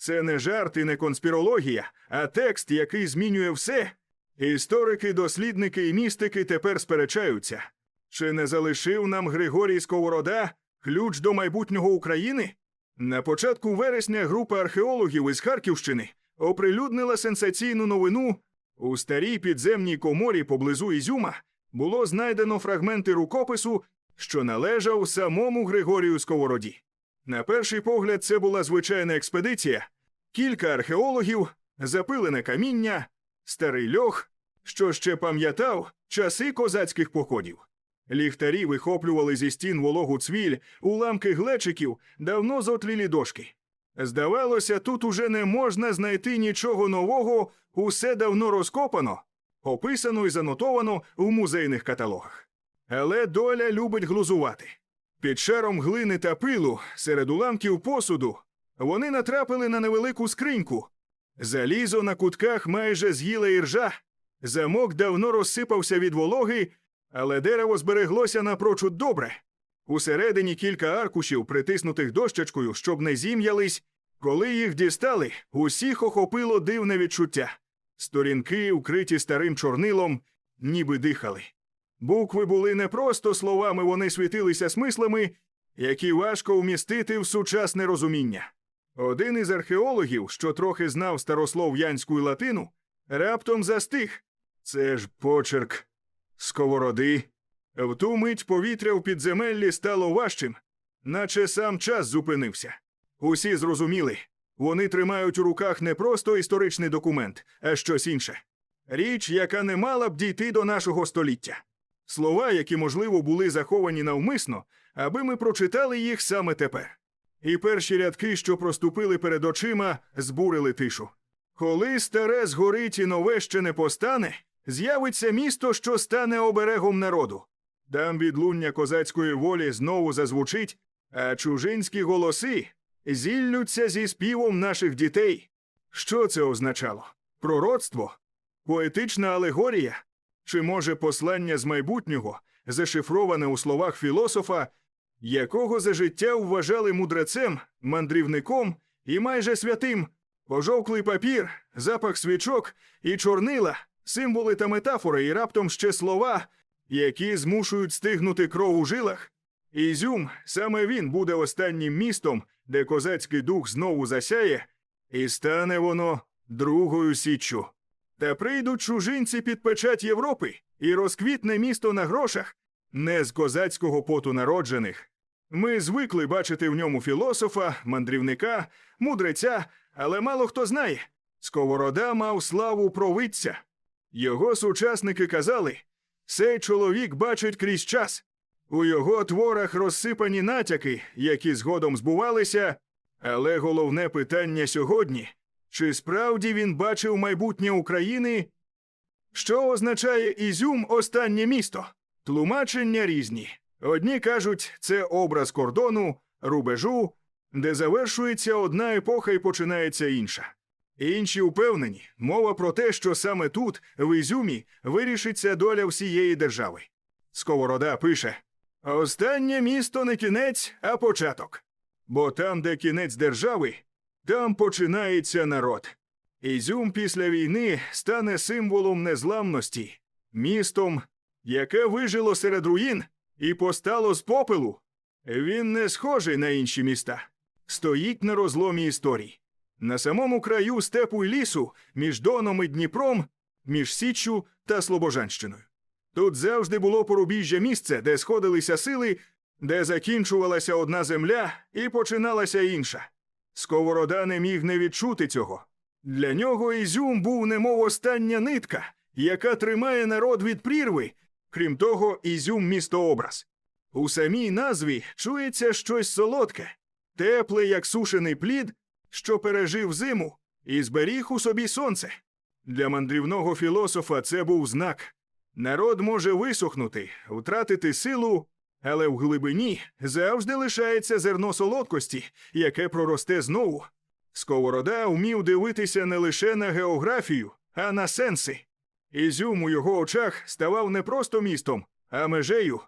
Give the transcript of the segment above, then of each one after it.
Це не жарт і не конспірологія, а текст, який змінює все. Історики, дослідники і містики тепер сперечаються. Чи не залишив нам Григорій Сковорода ключ до майбутнього України? На початку вересня група археологів із Харківщини оприлюднила сенсаційну новину. У старій підземній коморі поблизу Ізюма було знайдено фрагменти рукопису, що належав самому Григорію Сковороді. На перший погляд, це була звичайна експедиція, кілька археологів, запилене каміння, старий льох, що ще пам'ятав часи козацьких походів. Ліхтарі вихоплювали зі стін вологу цвіль, уламки глечиків, давно зотлілі дошки. Здавалося, тут уже не можна знайти нічого нового, усе давно розкопано, описано і занотовано у музейних каталогах. Але доля любить глузувати. Під шаром глини та пилу, серед уламків посуду, вони натрапили на невелику скриньку. Залізо на кутках майже з'їла іржа, замок давно розсипався від вологи, але дерево збереглося напрочуд добре. Усередині кілька аркушів, притиснутих дощечкою, щоб не зім'ялись. Коли їх дістали, усіх охопило дивне відчуття. Сторінки, укриті старим чорнилом, ніби дихали. Букви були не просто словами, вони світилися смислами, які важко вмістити в сучасне розуміння. Один із археологів, що трохи знав старослов'янську і латину, раптом застиг. Це ж почерк сковороди. В ту мить повітря в підземеллі стало важчим, наче сам час зупинився. Усі зрозуміли, вони тримають у руках не просто історичний документ, а щось інше. Річ, яка не мала б дійти до нашого століття. Слова, які, можливо, були заховані навмисно, аби ми прочитали їх саме тепер. І перші рядки, що проступили перед очима, збурили тишу. Коли старе згорить і нове ще не постане, з'явиться місто, що стане оберегом народу. Там відлуння козацької волі знову зазвучить, а чужинські голоси зіллються зі співом наших дітей. Що це означало? Пророцтво? Поетична алегорія? Чи може послання з майбутнього, зашифроване у словах філософа, якого за життя вважали мудрецем, мандрівником і майже святим, пожовклий папір, запах свічок і чорнила, символи та метафори, і раптом ще слова, які змушують стигнути кров у жилах? Ізюм, саме він буде останнім містом, де козацький дух знову засяє, і стане воно другою січчю. Та прийдуть чужинці під печать Європи і розквітне місто на грошах, не з козацького поту народжених. Ми звикли бачити в ньому філософа, мандрівника, мудреця, але мало хто знає. Сковорода мав славу провидця. Його сучасники казали цей чоловік бачить крізь час. У його творах розсипані натяки, які згодом збувалися, але головне питання сьогодні чи справді він бачив майбутнє України? Що означає Ізюм останнє місто? Тлумачення різні. Одні кажуть, це образ кордону, рубежу, де завершується одна епоха і починається інша. Інші упевнені, мова про те, що саме тут, в Ізюмі, вирішиться доля всієї держави. Сковорода пише: Останнє місто не кінець, а початок. Бо там, де кінець держави, там починається народ. Ізюм після війни стане символом незламності, містом, яке вижило серед руїн і постало з попелу. Він не схожий на інші міста, стоїть на розломі історій. На самому краю степу й лісу, між Доном і Дніпром, між Січчю та Слобожанщиною. Тут завжди було порубіжжя місце, де сходилися сили, де закінчувалася одна земля і починалася інша. Сковорода не міг не відчути цього. Для нього Ізюм був немов остання нитка, яка тримає народ від прірви. Крім того, Ізюм містообраз. У самій назві чується щось солодке, тепле, як сушений плід, що пережив зиму і зберіг у собі сонце. Для мандрівного філософа це був знак. Народ може висохнути, втратити силу, але в глибині завжди лишається зерно солодкості, яке проросте знову. Сковорода вмів дивитися не лише на географію, а на сенси. Ізюм у його очах ставав не просто містом, а межею.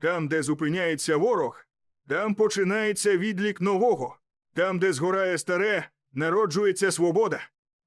Там, де зупиняється ворог, там починається відлік нового. Там, де згорає старе, народжується свобода.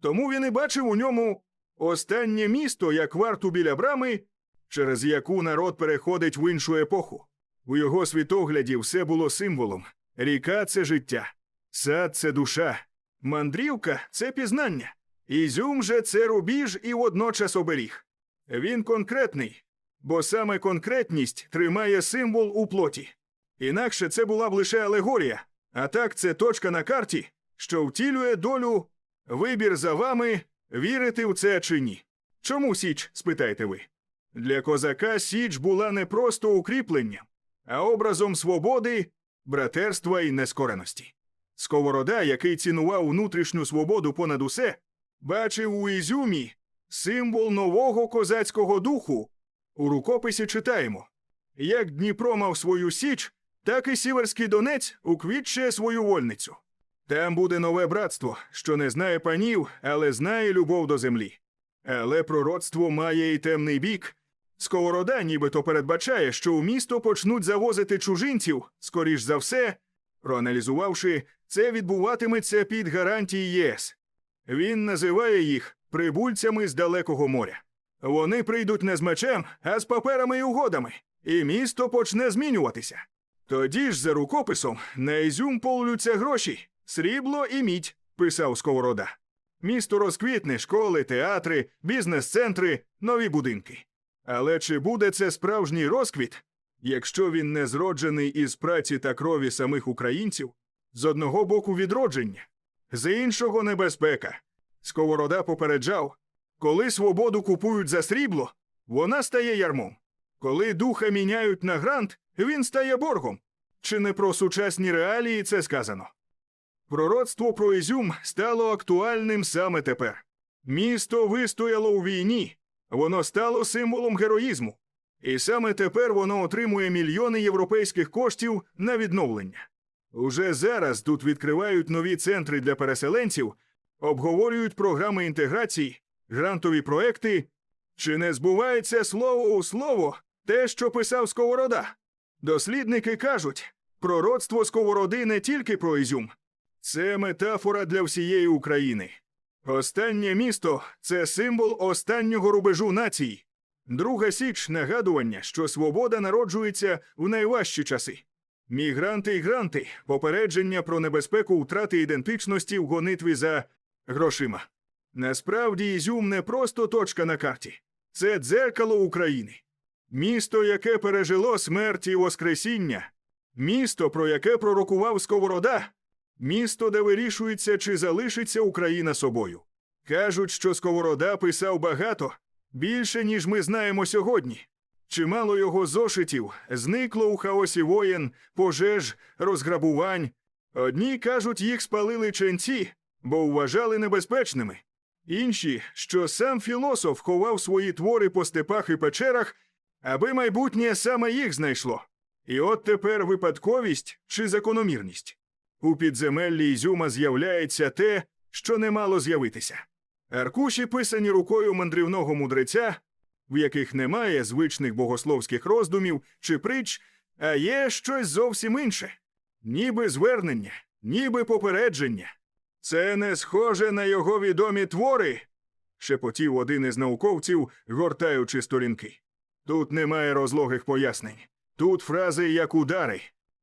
Тому він і бачив у ньому останнє місто, як варту біля брами, через яку народ переходить в іншу епоху. У його світогляді все було символом. Ріка це життя, сад це душа, мандрівка це пізнання, ізюм же це рубіж і водночас оберіг. Він конкретний, бо саме конкретність тримає символ у плоті. Інакше це була б лише алегорія, а так це точка на карті, що втілює долю, вибір за вами, вірити в це чи ні. Чому Січ, спитаєте ви? Для козака Січ була не просто укріпленням, а образом свободи, братерства і нескореності. Сковорода, який цінував внутрішню свободу понад усе, бачив у Ізюмі символ нового козацького духу. У рукописі читаємо як Дніпро мав свою січ, так і Сіверський Донець уквітчує свою вольницю. Там буде нове братство, що не знає панів, але знає любов до землі. Але пророцтво має і темний бік. Сковорода нібито передбачає, що у місто почнуть завозити чужинців, скоріш за все, проаналізувавши, це відбуватиметься під гарантії ЄС. Він називає їх прибульцями з далекого моря. Вони прийдуть не з мечем, а з паперами і угодами, і місто почне змінюватися. Тоді ж, за рукописом, на Ізюм полються гроші, срібло і мідь, писав Сковорода. Місто розквітне, школи, театри, бізнес-центри, нові будинки. Але чи буде це справжній розквіт, якщо він не зроджений із праці та крові самих українців? З одного боку відродження, з іншого небезпека. Сковорода попереджав, коли свободу купують за срібло, вона стає ярмом. Коли духа міняють на грант, він стає боргом. Чи не про сучасні реалії це сказано? Пророцтво про Ізюм стало актуальним саме тепер. Місто вистояло у війні, воно стало символом героїзму. І саме тепер воно отримує мільйони європейських коштів на відновлення. Уже зараз тут відкривають нові центри для переселенців, обговорюють програми інтеграції, грантові проекти. Чи не збувається слово у слово те, що писав Сковорода? Дослідники кажуть, пророцтво Сковороди не тільки про Ізюм, це метафора для всієї України. Останнє місто це символ останнього рубежу нації. Друга січ нагадування, що свобода народжується в найважчі часи. Мігранти й гранти попередження про небезпеку втрати ідентичності в гонитві за грошима. Насправді Ізюм не просто точка на карті, це дзеркало України. Місто, яке пережило смерть і Воскресіння, місто, про яке пророкував Сковорода, місто, де вирішується, чи залишиться Україна собою. Кажуть, що Сковорода писав багато, більше, ніж ми знаємо сьогодні. Чимало його зошитів зникло у хаосі воєн, пожеж, розграбувань. Одні кажуть, їх спалили ченці, бо вважали небезпечними. Інші, що сам філософ ховав свої твори по степах і печерах, аби майбутнє саме їх знайшло. І от тепер випадковість чи закономірність. У підземеллі Ізюма з'являється те, що не мало з'явитися. Аркуші писані рукою мандрівного мудреця, в яких немає звичних богословських роздумів чи притч, а є щось зовсім інше, ніби звернення, ніби попередження. Це не схоже на його відомі твори, шепотів один із науковців, гортаючи сторінки. Тут немає розлогих пояснень. Тут фрази як удари.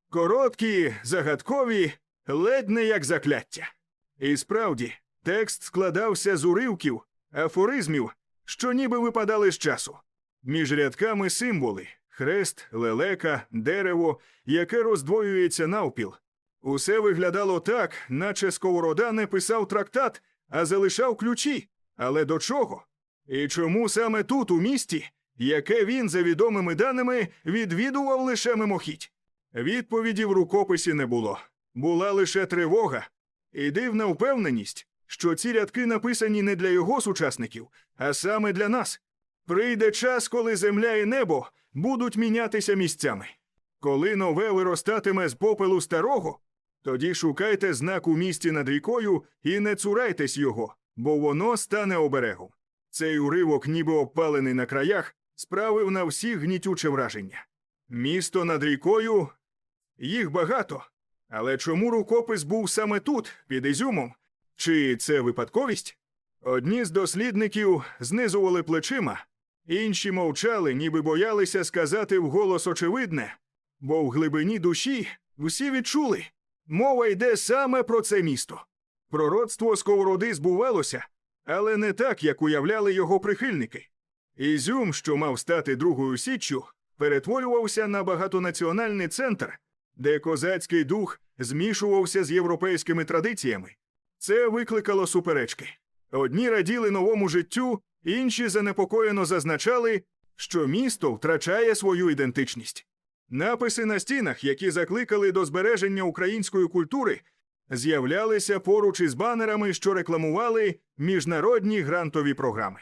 Короткі, загадкові, ледь не як закляття. І справді, текст складався з уривків, афоризмів, що ніби випадали з часу. Між рядками символи хрест, лелека, дерево, яке роздвоюється навпіл. Усе виглядало так, наче Сковорода не писав трактат, а залишав ключі. Але до чого? І чому саме тут, у місті, яке він, за відомими даними, відвідував лише мимохідь? Відповіді в рукописі не було. Була лише тривога і дивна впевненість, що ці рядки написані не для його сучасників, а саме для нас. Прийде час, коли земля і небо будуть мінятися місцями. Коли нове виростатиме з попелу старого, тоді шукайте знак у місті над рікою і не цурайтесь його, бо воно стане оберегом. Цей уривок, ніби обпалений на краях, справив на всіх гнітюче враження. Місто над рікою їх багато. Але чому рукопис був саме тут, під Ізюмом? Чи це випадковість? Одні з дослідників знизували плечима, інші мовчали, ніби боялися сказати вголос очевидне, бо в глибині душі всі відчули мова йде саме про це місто. Пророцтво сковороди збувалося, але не так, як уявляли його прихильники. Ізюм, що мав стати другою січчю, перетворювався на багатонаціональний центр, де козацький дух змішувався з європейськими традиціями. Це викликало суперечки. Одні раділи новому життю, інші занепокоєно зазначали, що місто втрачає свою ідентичність. Написи на стінах, які закликали до збереження української культури, з'являлися поруч із банерами, що рекламували міжнародні грантові програми.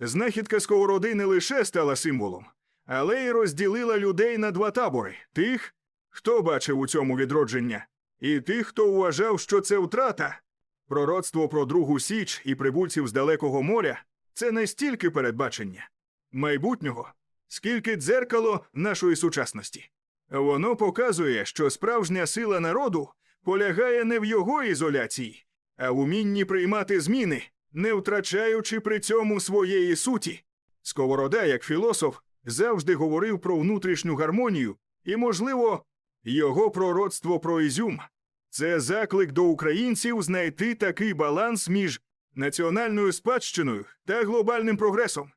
Знахідка сковороди не лише стала символом, але й розділила людей на два табори: тих, хто бачив у цьому відродження, і тих, хто вважав, що це втрата. Пророцтво про Другу Січ і прибульців з далекого моря це не стільки передбачення майбутнього, скільки дзеркало нашої сучасності. Воно показує, що справжня сила народу полягає не в його ізоляції, а в умінні приймати зміни, не втрачаючи при цьому своєї суті. Сковорода, як філософ, завжди говорив про внутрішню гармонію і, можливо, його пророцтво про ізюм. Це заклик до українців знайти такий баланс між національною спадщиною та глобальним прогресом.